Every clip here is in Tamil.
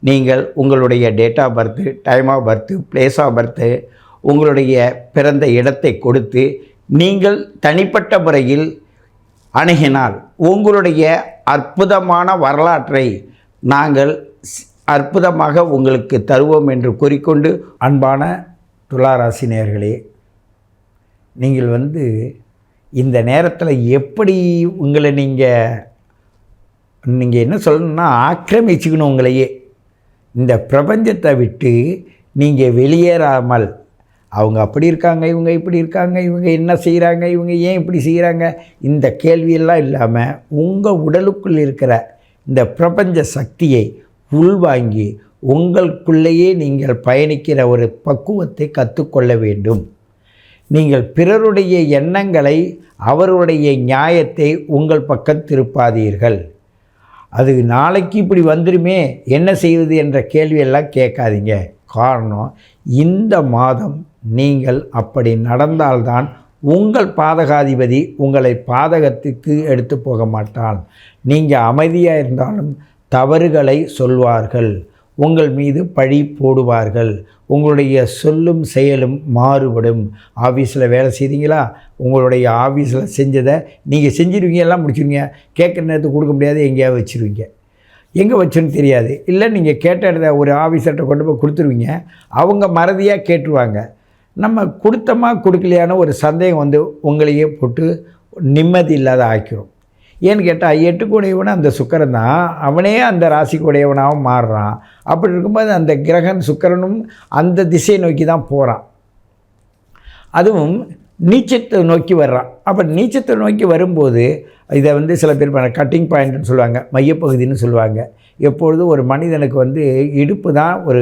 நீங்கள் உங்களுடைய date of birth time of birth place of birth உங்களுடைய பிறந்த இடத்தை கொடுத்து நீங்கள் தனிப்பட்ட முறையில் அணுகினால் உங்களுடைய அற்புதமான வரலாற்றை நாங்கள் அற்புதமாக உங்களுக்கு தருவோம் என்று கூறிக்கொண்டு அன்பான துளாராசி நீங்கள் வந்து இந்த நேரத்தில் எப்படி உங்களை நீங்கள் நீங்கள் என்ன சொல்லணும்னா ஆக்கிரமிச்சுக்கணும் உங்களையே. இந்த பிரபஞ்சத்தை விட்டு நீங்கள் வெளியேறாமல் அவங்க அப்படி இருக்காங்க இவங்க இப்படி இருக்காங்க இவங்க என்ன செய்கிறாங்க இவங்க ஏன் இப்படி செய்கிறாங்க இந்த கேள்வியெல்லாம் இல்லாமல் உங்கள் உடலுக்குள் இருக்கிற இந்த பிரபஞ்ச சக்தியை உள்வாங்கி உங்களுக்குள்ளேயே நீங்கள் பயணிக்கிற ஒரு பக்குவத்தை கற்றுக்கொள்ள வேண்டும். நீங்கள் பிறருடைய எண்ணங்களை அவருடைய நியாயத்தை உங்கள் பக்கம் திருப்பாதீர்கள். அது நாளைக்கு இப்படி வந்துருமே என்ன செய்வது என்ற கேள்வியெல்லாம் கேட்காதீங்க. காரணம் இந்த மாதம் நீங்கள் அப்படி நடந்தால்தான் உங்கள் பாதகாதிபதி உங்களை பாதகத்துக்கு எடுத்து போக மாட்டான். நீங்கள் அமைதியாக இருந்தாலும் தவறுகளை சொல்வார்கள். உங்கள் மீது பழி போடுவார்கள். உங்களுடைய சொல்லும் செயலும் மாறுபடும். ஆஃபீஸில் வேலை செய்தீங்களா? உங்களுடைய ஆஃபீஸில் செஞ்சதை நீங்கள் செஞ்சிருவீங்க எல்லாம் முடிச்சிருவீங்க. கேட்குற நேரத்துக்கு கொடுக்க முடியாது எங்கேயாவது வச்சுருவீங்க. எங்கே வச்சுன்னு தெரியாது. இல்லை நீங்கள் கேட்ட இடத்த ஒரு ஆஃபீஸர்கிட்ட கொண்டு போய் கொடுத்துருவீங்க. அவங்க மறதியாக கேட்டுருவாங்க. நம்ம கொடுத்தமா கொடுக்கலையான ஒரு சந்தேகம் வந்து உங்களையே போட்டு நிம்மதி இல்லாத ஆக்கிரும். ஏன்னு கேட்டால் எட்டுக்குடையவன் அந்த சுக்கரன் தான். அவனே அந்த ராசிக்குடையவனாகவும் மாறுறான். அப்படி இருக்கும்போது அந்த கிரகன் சுக்கரனும் அந்த திசையை நோக்கி தான் போகிறான் அதுவும் நீச்சத்தை நோக்கி வர்றான். அப்போ நீச்சத்தை நோக்கி வரும்போது இதை வந்து சில பேர் கட்டிங் பாயிண்ட்னு சொல்லுவாங்க மையப்பகுதின்னு சொல்லுவாங்க. எப்பொழுதும் ஒரு மனிதனுக்கு வந்து இடுப்பு தான் ஒரு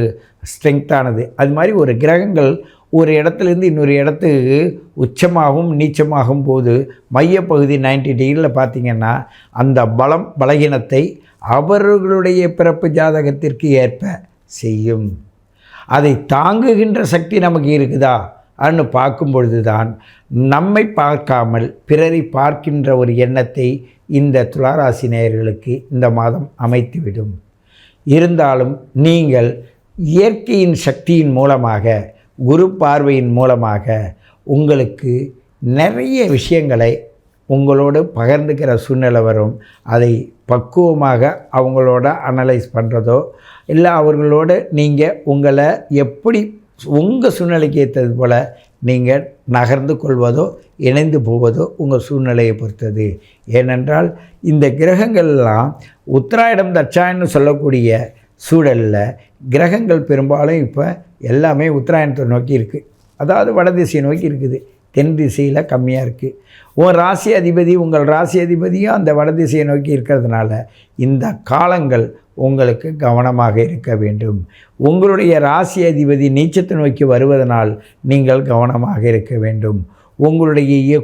ஸ்ட்ரெங்க்த்தானது அது மாதிரி ஒரு கிரகங்கள் ஒரு இடத்துலேருந்து இன்னொரு இடத்துக்கு உச்சமாகவும் நீச்சமாகும் போது மையப்பகுதி நைன்டி டிகிரியில் பார்த்திங்கன்னா அந்த பலம் பலகீனத்தை அவர்களுடைய பிறப்பு ஜாதகத்திற்கு ஏற்ப செய்யும். அதை தாங்குகின்ற சக்தி நமக்கு இருக்குதா? அன்னு பார்க்கும் பொழுது தான் நம்மை பார்க்காமல் பிறரை பார்க்கின்ற ஒரு எண்ணத்தை இந்த துளாராசி நேயர்களுக்கு இந்த மாதம் அமைத்துவிடும். இருந்தாலும் நீங்கள் இயற்கையின் சக்தியின் மூலமாக குரு பார்வையின் மூலமாக உங்களுக்கு நிறைய விஷயங்களை உங்களோடு பகிர்ந்துக்கிற சூழ்நிலை வரும். அதை பக்குவமாக அவங்களோட அனலைஸ் பண்ணுறதோ இல்லை அவர்களோடு நீங்கள் உங்களை எப்படி உங்கள் சூழ்நிலைக்கு ஏற்றது போல் நீங்கள் நகர்ந்து கொள்வதோ இணைந்து போவதோ உங்கள் சூழ்நிலையை பொறுத்தது. ஏனென்றால் இந்த கிரகங்கள்லாம் உத்தராயிடம் தட்சாயன்னு சொல்லக்கூடிய சூழலில் கிரகங்கள் பெரும்பாலும் இப்போ எல்லாமே உத்தராயணத்தை நோக்கி இருக்குது அதாவது வடதிசையை நோக்கி இருக்குது. தென் திசையில் கம்மியாக இருக்குது உன் ராசி அதிபதி உங்கள் ராசி அதிபதியும் அந்த வடதிசையை நோக்கி இருக்கிறதுனால இந்த காலங்கள் உங்களுக்கு கவனமாக இருக்க வேண்டும். உங்களுடைய ராசி அதிபதி நீச்சத்தை நோக்கி வருவதனால் நீங்கள் கவனமாக இருக்க வேண்டும். உங்களுடைய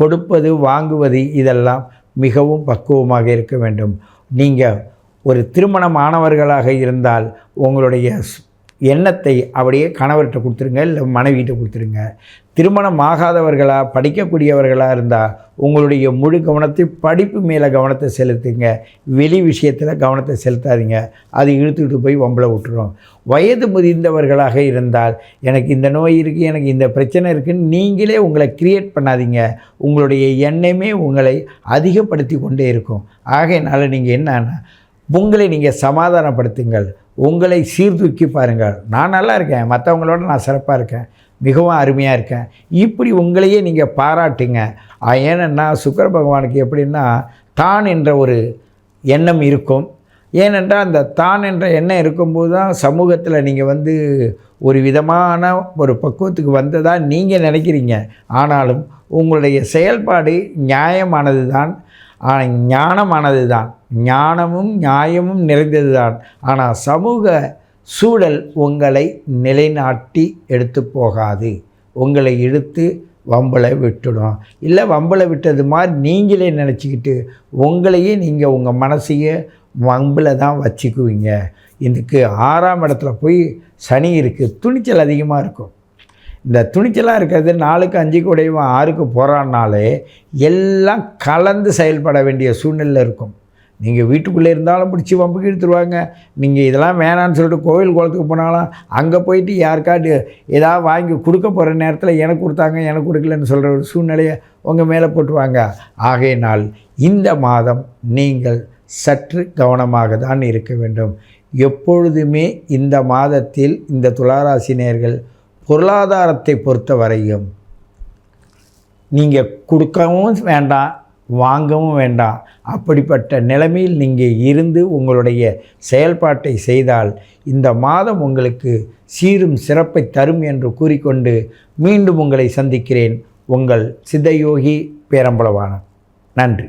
கொடுப்பது வாங்குவது இதெல்லாம் மிகவும் பக்குவமாக இருக்க வேண்டும். நீங்கள் ஒரு திருமணமானவர்களாக இருந்தால் உங்களுடைய எண்ணத்தை அப்படியே கணவர்கிட்ட கொடுத்துருங்க இல்லை மனைவிகிட்ட கொடுத்துருங்க. திருமணம் ஆகாதவர்களாக படிக்கக்கூடியவர்களாக இருந்தால் உங்களுடைய முழு கவனத்தை படிப்பு மேலே கவனத்தை செலுத்துங்க. வெளி விஷயத்தில் கவனத்தை செலுத்தாதீங்க. அது இழுத்துக்கிட்டு போய் வம்பளை விட்டுரும். வயது முதிர்ந்தவர்களாக இருந்தால் எனக்கு இந்த நோய் இருக்குது எனக்கு இந்த பிரச்சனை இருக்குதுன்னு நீங்களே உங்களை க்ரியேட் பண்ணாதீங்க. உங்களுடைய எண்ணமே உங்களை அதிகப்படுத்தி கொண்டே இருக்கும். ஆகையினால் நீங்கள் என்னன்னா உங்களை நீங்கள் சமாதானப்படுத்துங்கள். உங்களை சீர்தூக்கி பாருங்கள். நான் நல்லா இருக்கேன். மற்றவங்களோட நான் சிறப்பாக இருக்கேன். மிகவும் அருமையாக இருக்கேன். இப்படி உங்களையே நீங்கள் பாராட்டுங்க. ஏனென்னா சுக்கர பகவானுக்கு எப்படின்னா தான் என்ற ஒரு எண்ணம் இருக்கும். ஏனென்றால் அந்த தான் என்ற எண்ணம் இருக்கும்போது தான் சமூகத்தில் நீங்கள் வந்து ஒரு விதமான ஒரு பக்குவத்துக்கு வந்ததாக நீங்கள் நினைக்கிறீங்க. ஆனாலும் உங்களுடைய செயல்பாடு நியாயமானது தான் ஆனால் ஞானமானது தான் ஞானமும் நியாயமும் நிறைந்தது தான் ஆனால் சமூக சூழல் உங்களை நிலைநாட்டி எடுத்து போகாது. உங்களை எடுத்து வம்பலை விட்டுடும். இல்லை வம்பலை விட்டது மாதிரி நீங்களே நினச்சிக்கிட்டு உங்களையே நீங்கள் உங்கள் மனசையே வம்பில் தான் வச்சுக்குவீங்க. இதுக்கு ஆறாம் இடத்துல போய் சனி இருக்குது துணிச்சல் அதிகமாக இருக்கும். இந்த துணிச்சலாக இருக்கிறது நாலுக்கு அஞ்சு கூடையும் ஆறுக்கு போகிறான்னாலே எல்லாம் கலந்து செயல்பட வேண்டிய சூழ்நிலை இருக்கும். நீங்கள் வீட்டுக்குள்ளே இருந்தாலும் பிடிச்சி வம்புக்கு எடுத்துருவாங்க நீங்கள் இதெல்லாம் வேணான்னு சொல்லிட்டு கோவில் குளத்துக்கு போனாலும் அங்கே போயிட்டு யாருக்காட்டு ஏதாவது வாங்கி கொடுக்க போகிற நேரத்தில் எனக்கு கொடுத்தாங்க எனக்கு கொடுக்கலன்னு சொல்கிற ஒரு சூழ்நிலையை உங்கள் மேலே போட்டுருவாங்க. ஆகையினால் இந்த மாதம் நீங்கள் சற்று கவனமாக தான் இருக்க வேண்டும். எப்பொழுதுமே இந்த மாதத்தில் இந்த துளாராசினியர்கள் பொருளாதாரத்தை பொறுத்த வரையும் நீங்கள் கொடுக்கவும் வேண்டாம் வாங்கவும் வேண்டாம். அப்படிப்பட்ட நிலைமையில் நீங்கள் இருந்து உங்களுடைய செயல்பாட்டை செய்தால் இந்த மாதம் உங்களுக்கு சீரும் சிறப்பை தரும் என்று கூறிக்கொண்டு மீண்டும் உங்களை சந்திக்கிறேன். உங்கள் சித்தயோகி பேரம்பளவான நன்றி.